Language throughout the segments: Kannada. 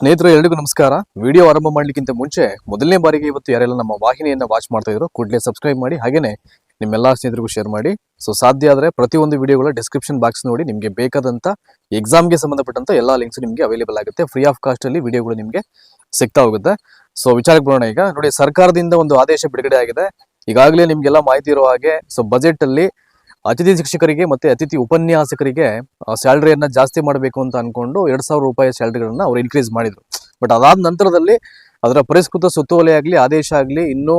ಸ್ನೇಹಿತರು, ಎಲ್ರಿಗೂ ನಮಸ್ಕಾರ. ವಿಡಿಯೋ ಆರಂಭ ಮಾಡ್ಲಿಕ್ಕಿಂತ ಮುಂಚೆ ಮೊದಲನೇ ಬಾರಿಗೆ ಇವತ್ತು ಯಾರೆಲ್ಲ ನಮ್ಮ ವಾಹಿನಿಯನ್ನ ವಾಚ್ ಮಾಡ್ತಾ ಇದ್ರು ಕೂಡಲೇ ಸಬ್ಸ್ಕ್ರೈಬ್ ಮಾಡಿ, ಹಾಗೇನೆ ನಿಮ್ಮೆಲ್ಲಾ ಸ್ನೇಹಿತರಿಗೂ ಶೇರ್ ಮಾಡಿ. ಸೊ ಸಾಧ್ಯ ಆದ್ರೆ ಪ್ರತಿಯೊಂದು ವಿಡಿಯೋಗಳ ಡಿಸ್ಕ್ರಿಪ್ಷನ್ ಬಾಕ್ಸ್ ನೋಡಿ ನಿಮಗೆ ಬೇಕಾದಂತ ಎಕ್ಸಾಮ್ಗೆ ಸಂಬಂಧಪಟ್ಟಂತ ಎಲ್ಲಾ ಲಿಂಕ್ಸ್ ನಿಮಗೆ ಅವೈಲೇಬಲ್ ಆಗುತ್ತೆ. ಫ್ರೀ ಆಫ್ ಕಾಸ್ಟ್ ಅಲ್ಲಿ ವಿಡಿಯೋಗಳು ನಿಮಗೆ ಸಿಗ್ತಾ ಹೋಗುತ್ತೆ. ಸೊ ವಿಚಾರಕ್ಕೆ ಬರೋಣ ಈಗ. ನೋಡಿ, ಸರ್ಕಾರದಿಂದ ಒಂದು ಆದೇಶ ಬಿಡುಗಡೆ ಆಗಿದೆ. ಈಗಾಗಲೇ ನಿಮ್ಗೆಲ್ಲ ಮಾಹಿತಿ ಇರೋ ಹಾಗೆ ಸೊ ಬಜೆಟ್ ಅಲ್ಲಿ ಅತಿಥಿ ಶಿಕ್ಷಕರಿಗೆ ಮತ್ತೆ ಅತಿಥಿ ಉಪನ್ಯಾಸಕರಿಗೆ ಸ್ಯಾಲರಿಯನ್ನ ಜಾಸ್ತಿ ಮಾಡಬೇಕು ಅಂತ ಅನ್ಕೊಂಡು ಎರಡ್ ಸಾವಿರ ರೂಪಾಯಿ ಸ್ಯಾಲರಿಗಳನ್ನ ಅವ್ರು ಇನ್ಕ್ರೀಸ್ ಮಾಡಿದ್ರು. ಬಟ್ ಅದಾದ ನಂತರದಲ್ಲಿ ಅದರ ಪರಿಷ್ಕೃತ ಸುತ್ತುವಲೆ ಆಗಲಿ, ಆದೇಶ ಆಗಲಿ, ಇನ್ನೂ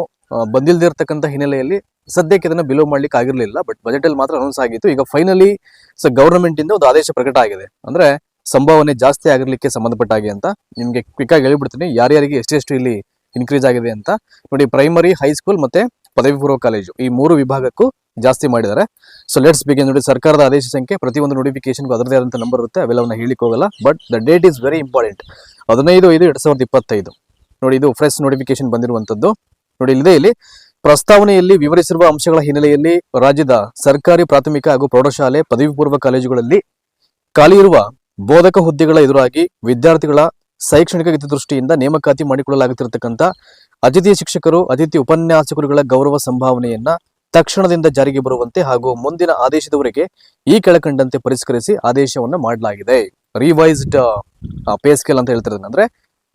ಬಂದಿಲ್ದಿರ್ತಕ್ಕಂಥ ಹಿನ್ನೆಲೆಯಲ್ಲಿ ಸದ್ಯಕ್ಕೆ ಇದನ್ನ ಬಿಲೋ ಮಾಡ್ಲಿಕ್ಕೆ ಆಗಿರಲಿಲ್ಲ. ಬಟ್ ಬಜೆಟ್ ಅಲ್ಲಿ ಮಾತ್ರ ಅನೌನ್ಸ್ ಆಗಿತ್ತು. ಈಗ ಫೈನಲಿ ಸೊ ಗವರ್ನಮೆಂಟ್ ಇಂದ ಒಂದು ಆದೇಶ ಪ್ರಕಟ ಆಗಿದೆ. ಅಂದ್ರೆ ಸಂಭಾವನೆ ಜಾಸ್ತಿ ಆಗಿರ್ಲಿಕ್ಕೆ ಸಂಬಂಧಪಟ್ಟ ಹಾಗೆ ಅಂತ ನಿಮ್ಗೆ ಕ್ವಿಕ್ ಆಗಿ ಹೇಳ್ಬಿಡ್ತೀನಿ. ಯಾರ್ಯಾರಿಗೆ ಎಷ್ಟೆಷ್ಟು ಇಲ್ಲಿ ಇನ್ಕ್ರೀಸ್ ಆಗಿದೆ ಅಂತ. ನೋಡಿ ಪ್ರೈಮರಿ ಹೈಸ್ಕೂಲ್ ಮತ್ತೆ ಪದವಿ ಪೂರ್ವ ಕಾಲೇಜು ಈ ಮೂರು ವಿಭಾಗಕ್ಕೂ ಜಾಸ್ತಿ ಮಾಡಿದ್ದಾರೆ. ಸೊ ಲೆಟ್ಸ್ ಬಿಗಿನ್ ನೋಡಿ, ಸರ್ಕಾರದ ಆದೇಶ ಸಂಖ್ಯೆ ಪ್ರತಿಯೊಂದು ನೋಟಿಫಿಕೇಶನ್ಗೂ ಅದರದೇ ಆದಂತ ನಂಬರ್ ಇರುತ್ತೆ. ಅವೆಲ್ಲವನ್ನ ಹೇಳಿಕ್ ಹೋಗಲ್ಲ. But the date is very important ಹದಿನೈದು ಐದು ಎರಡ್ ಸಾವಿರದ ಇಪ್ಪತ್ತೈದು. ನೋಡಿ, ಇದು ಫ್ರೆಶ್ ನೋಟಿಫಿಕೇಶನ್ ಬಂದಿರುವಂತದ್ದು ನೋಡಿ, ಇಲ್ಲದೆ ಇಲ್ಲಿ. ಪ್ರಸ್ತಾವನೆಯಲ್ಲಿ ವಿವರಿಸಿರುವ ಅಂಶಗಳ ಹಿನ್ನೆಲೆಯಲ್ಲಿ ರಾಜ್ಯದ ಸರ್ಕಾರಿ, ಪ್ರಾಥಮಿಕ ಹಾಗೂ ಪ್ರೌಢಶಾಲೆ ಪದವಿ ಪೂರ್ವ ಕಾಲೇಜುಗಳಲ್ಲಿ ಖಾಲಿ ಇರುವ ಬೋಧಕ ಹುದ್ದೆಗಳ ಎದುರಾಗಿ ವಿದ್ಯಾರ್ಥಿಗಳ ಶೈಕ್ಷಣಿಕ ಹಿತದೃಷ್ಟಿಯಿಂದ ನೇಮಕಾತಿ ಮಾಡಿಕೊಳ್ಳಲಾಗುತ್ತಿರತಕ್ಕಂಥ ಅತಿಥಿ ಶಿಕ್ಷಕರು, ಅತಿಥಿ ಉಪನ್ಯಾಸಕರುಗಳ ಗೌರವ ಸಂಭಾವನೆಯನ್ನ ತಕ್ಷಣದಿಂದ ಜಾರಿಗೆ ಬರುವಂತೆ ಹಾಗೂ ಮುಂದಿನ ಆದೇಶದವರೆಗೆ ಈ ಕೆಳಕಂಡಂತೆ ಪರಿಷ್ಕರಿಸಿ ಆದೇಶವನ್ನ ಮಾಡಲಾಗಿದೆ. ರಿವೈಸ್ಡ್ ಪೇ ಸ್ಕೇಲ್ ಅಂತ ಹೇಳ್ತಿರೋದು ಅಂದ್ರೆ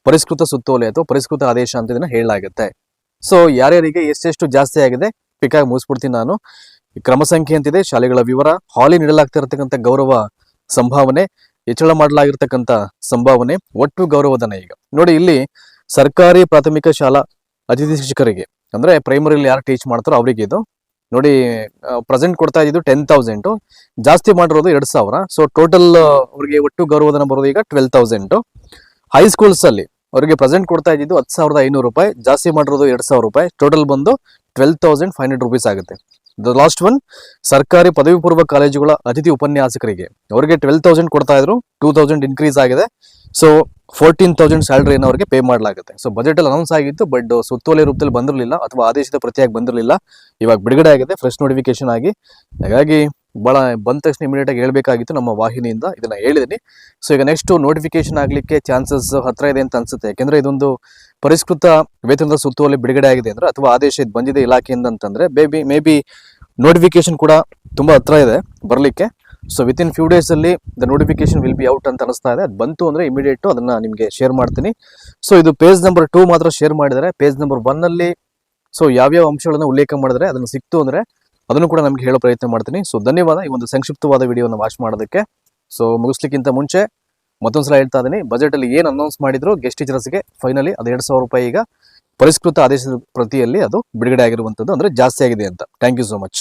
ಪರಿಷ್ಕೃತ ಸುತ್ತೋಲೆ ಅಥವಾ ಪರಿಷ್ಕೃತ ಆದೇಶ ಅಂತ ಇದನ್ನ ಹೇಳಲಾಗುತ್ತೆ. ಸೊ ಯಾರ್ಯಾರಿಗೆ ಎಷ್ಟೆಷ್ಟು ಜಾಸ್ತಿ ಆಗಿದೆ ಪಿಕಾಗಿ ಮುಗಿಸ್ಬಿಡ್ತೀನಿ ನಾನು. ಕ್ರಮ ಸಂಖ್ಯೆ ಅಂತಿದೆ, ಶಾಲೆಗಳ ವಿವರ ಹಾಲಿ ನೀಡಲಾಗ್ತಾ ಇರತಕ್ಕಂಥ ಗೌರವ ಸಂಭಾವನೆ, ಹೆಚ್ಚಳ ಮಾಡಲಾಗಿರ್ತಕ್ಕಂಥ ಸಂಭಾವನೆ, ಒಟ್ಟು ಗೌರವಧನ ಈಗ. ನೋಡಿ, ಇಲ್ಲಿ ಸರ್ಕಾರಿ ಪ್ರಾಥಮಿಕ ಶಾಲಾ ಅತಿಥಿ ಶಿಕ್ಷಕರಿಗೆ, ಅಂದ್ರೆ ಪ್ರೈಮರಿಲಿ ಯಾರು ಟೀಚ್ ಮಾಡ್ತಾರೋ ಅವರಿಗೆ ಇದು ನೋಡಿ ಪ್ರೆಸೆಂಟ್ ಕೊಡ್ತಾ ಇದ್ದು ಟೆನ್ ತೌಸಂಡ್ ಜಾಸ್ತಿ ಮಾಡಿರೋದು ಎರಡ್ ಸಾವಿರ. ಸೊ ಟೋಟಲ್ ಅವ್ರಿಗೆ ಒಟ್ಟು ಗೌರವಧನ ಬರೋದು ಈಗ ಟ್ವೆಲ್ ತೌಸಂಡ್ ಹೈಸ್ಕೂಲ್ಸ್ ಅಲ್ಲಿ ಅವರಿಗೆ ಪ್ರೆಸೆಂಟ್ ಕೊಡ್ತಾ ಇದ್ದಿದ್ದು ಹತ್ತು ಸಾವಿರದ ಐನೂರು ರೂಪಾಯಿ. ಜಾಸ್ತಿ ಮಾಡಿರೋದು ಎರಡ್ ಸಾವಿರ ರೂಪಾಯಿ. ಟೋಟಲ್ ಬಂದು twelve thousand five hundred rupees ಆಗುತ್ತೆ. ದ ಲಾಸ್ಟ್ ಒನ್ ಸರ್ಕಾರಿ ಪದವಿ ಪೂರ್ವ ಕಾಲೇಜುಗಳ ಅತಿಥಿ ಉಪನ್ಯಾಸಕರಿಗೆ. ಅವರಿಗೆ ಟ್ವೆಲ್ ತೌಸಂಡ್ ಕೊಡ್ತಾ ಇದ್ರು. ಟೂ ತೌಸಂಡ್ ಇನ್ಕ್ರೀಸ್ ಆಗಿದೆ. ಸೊ ಫೋರ್ಟೀನ್ ತೌಸಂಡ್ ಸ್ಯಾಲ್ರಿಯನ್ನು ಪೇ ಮಾಡಲಾಗುತ್ತೆ. ಸೊ ಬಜೆಟ್ ಅಲ್ಲಿ ಅನೌನ್ಸ್ ಆಗಿತ್ತು ಬಟ್ ಸುತ್ತೋಲೆ ರೂಪದಲ್ಲಿ ಬಂದಿರಲಿಲ್ಲ, ಅಥವಾ ಆದೇಶದ ಪ್ರತಿಯಾಗಿ ಬಂದಿರಲಿಲ್ಲ. ಇವಾಗ ಬಿಡುಗಡೆ ಆಗಿದೆ ಫ್ರೆಶ್ ನೋಟಿಫಿಕೇಶನ್ ಆಗಿ. ಹಾಗಾಗಿ ಬಹಳ ಬಂದ ತಕ್ಷಣ ಇಮಿಡಿಯೇಟ್ ಆಗಿ ಹೇಳಬೇಕಾಗಿತ್ತು ನಮ್ಮ ವಾಹಿನಿಯಿಂದ, ಇದನ್ನ ಹೇಳಿದ್ದೀನಿ ಸೊ ಈಗ ನೆಕ್ಸ್ಟ್ ನೋಟಿಫಿಕೇಶನ್ ಆಗಲಿಕ್ಕೆ ಚಾನ್ಸಸ್ ಹತ್ರ ಇದೆ ಅಂತ ಅನ್ಸುತ್ತೆ. ಯಾಕೆಂದ್ರೆ ಇದೊಂದು ಪರಿಷ್ಕೃತ ವೇತನದ ಸುತ್ತೋಲೆ ಬಿಡುಗಡೆ ಆಗಿದೆ ಅಂದ್ರೆ, ಅಥವಾ ಆದೇಶ ಇದು ಬಂದಿದೆ ಇಲಾಖೆಯಿಂದ ಅಂತಂದ್ರೆ ಬೇಬಿ ಮೇ ಬಿ ನೋಟಿಫಿಕೇಶನ್ ಕೂಡ ತುಂಬಾ ಹತ್ರ ಇದೆ ಬರಲಿಕ್ಕೆ. So with in few days ಅಲ್ಲಿ the notification will be out ಅಂತ ಅನಿಸ್ತಾ ಇದೆ. ಅದು ಬಂತು ಅಂದ್ರೆ ಇಮಿಡಿಯೇಟ್ ಅದನ್ನ ನಿಮಗೆ ಶೇರ್ ಮಾಡ್ತೀನಿ. ಸೊ ಇದು ಪೇಜ್ ನಂಬರ್ ಟೂ ಮಾತ್ರ ಶೇರ್ ಮಾಡಿದರೆ ಪೇಜ್ ನಂಬರ್ ಒನ್ ಅಲ್ಲಿ ಸೊ ಯಾವ್ಯಾವ ಅಂಶಗಳನ್ನು ಉಲ್ಲೇಖ ಮಾಡಿದ್ರೆ ಅದನ್ನು ಸಿಕ್ತು ಅಂದ್ರೆ ಅದನ್ನು ಕೂಡ ನಮಗೆ ಹೇಳೋ ಪ್ರಯತ್ನ ಮಾಡ್ತೀನಿ. ಸೊ ಧನ್ಯವಾದ. ಈ ಒಂದು ಸಂಕ್ಷಿಪ್ತವಾದ ವಿಡಿಯೋನ ವಾಚ್ ಮಾಡೋದಕ್ಕೆ. ಸೊ ಮುಗಿಸ್ಲಿಕ್ಕಿಂತ ಮುಂಚೆ ಮತ್ತೊಂದ್ಸಲ ಹೇಳ್ತಾ ಇದ್ದೀನಿ ಬಜೆಟ್ ಅಲ್ಲಿ ಏನು ಅನೌನ್ಸ್ ಮಾಡಿದ್ರು ಗೆಸ್ಟ್ ಟೀಚರ್ಸ್ಗೆ ಫೈನಲಿ ಅದು ಎರಡು ಸಾವಿರ ರೂಪಾಯಿ ಈಗ ಪರಿಷ್ಕೃತ ಆದೇಶದ ಪ್ರತಿಯಲ್ಲಿ ಅದು ಬಿಡುಗಡೆ ಆಗಿರುವಂಥದ್ದು ಅಂದರೆ ಜಾಸ್ತಿ ಆಗಿದೆ ಅಂತ. Thank you so much